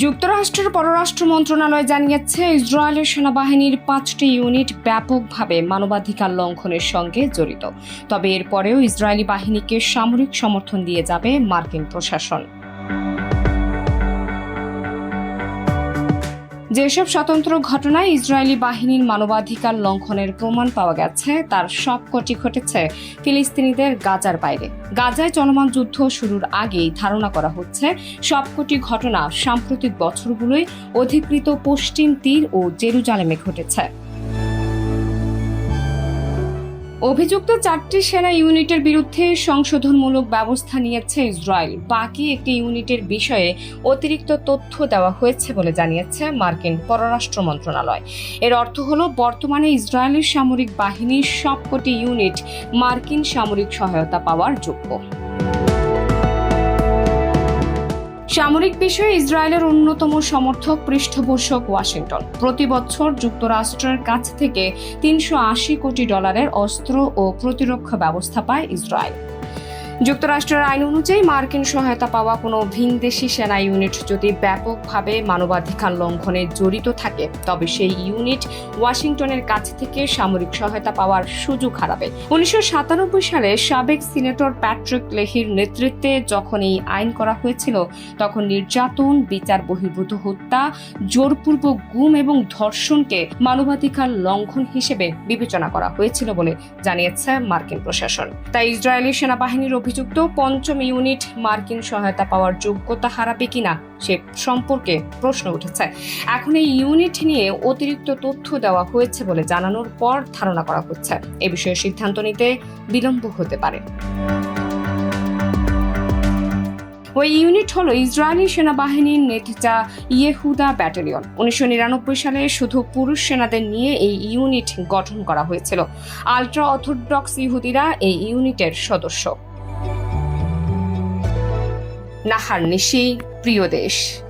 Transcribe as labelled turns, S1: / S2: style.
S1: যুক্তরাষ্ট্রের পররাষ্ট্র মন্ত্রণালয় জানিয়েছে, ইসরায়েলের সেনাবাহিনীর পাঁচটি ইউনিট ব্যাপকভাবে মানবাধিকার লঙ্ঘনের সঙ্গে জড়িত। তবে এরপরেও ইসরায়েলি বাহিনীকে সামরিক সমর্থন দিয়ে যাবে মার্কিন প্রশাসন। যেসব স্বতন্ত্র ঘটনায় ইসরায়েলি বাহিনীর মানবাধিকার লঙ্ঘনের প্রমাণ পাওয়া গেছে, তার সবকটি ঘটেছে ফিলিস্তিনিদের গাজার বাইরে। গাজায় চলমান যুদ্ধ শুরুর আগেই ধারণা করা হচ্ছে সবকটি ঘটনা সাম্প্রতিক বছরগুলোয় অধিকৃত পশ্চিম তীর ও জেরুজালেমে ঘটেছে। অভিযুক্ত চারটি সেনা ইউনিটের বিরুদ্ধে সংশোধনমূলক ব্যবস্থা নিয়েছে ইসরায়েল। বাকি একটি ইউনিটের বিষয়ে অতিরিক্ত তথ্য দেওয়া হয়েছে বলে জানিয়েছে মার্কিন পররাষ্ট্র মন্ত্রণালয়। এর অর্থ হল, বর্তমানে ইসরায়েলের সামরিক বাহিনীর সবকটি ইউনিট মার্কিন সামরিক সহায়তা পাওয়ার যোগ্য। সামরিক বিষয়ে ইসরায়েলের অন্যতম সমর্থক পৃষ্ঠপোষক ওয়াশিংটন। প্রতি বছর যুক্তরাষ্ট্রের কাছ থেকে তিনশো আশি কোটি ডলারের অস্ত্র ও প্রতিরক্ষা ব্যবস্থা পায় ইসরায়েল। যুক্তরাষ্ট্রের আইন অনুযায়ী মার্কিন সহায়তা পাওয়া কোনো ভিনদেশি সেনা ইউনিট যদি ব্যাপকভাবে মানবাধিকার লঙ্ঘনে জড়িত থাকে, তবে সেই ইউনিট ওয়াশিংটনের কাছ থেকে সামরিক সহায়তা পাওয়ার সুযোগ হারাবে। উনিশশো সাতানব্বই সালে সাবেক সিনেটর প্যাট্রিক লেহির নেতৃত্বে যখন এই আইন করা হয়েছিল, তখন নির্যাতন, বিচার বহির্ভূত হত্যা, জোরপূর্বক গুম এবং ধর্ষণকে মানবাধিকার লঙ্ঘন হিসেবে বিবেচনা করা হয়েছিল বলে জানিয়েছে মার্কিন প্রশাসন। তাই ইসরায়েলি সেনাবাহিনীর অভিযুক্ত পঞ্চম ইউনিট মার্কিন সহায়তা পাওয়ার যোগ্যতা হারাবে কিনা সে সম্পর্কে প্রশ্ন উঠেছে। এখন এই ইউনিট নিয়ে অতিরিক্ত তথ্য দেওয়া হয়েছে বলে জানানোর পর ধারণা করা হচ্ছে। এ বিষয়ে সিদ্ধান্ত নিতে বিলম্ব হতে পারে। ওই ইউনিট হল ইসরায়েলি সেনাবাহিনীর নেতৃত্বা ইয়েহুদা ব্যাটালিয়ন। উনিশশো নিরানব্বই সালে শুধু পুরুষ সেনাদের নিয়ে এই ইউনিট গঠন করা হয়েছিল। আলট্রা অর্থোডক্স ইহুদিরা এই ইউনিটের সদস্য। নাহার নিশি প্রিয় দেশ।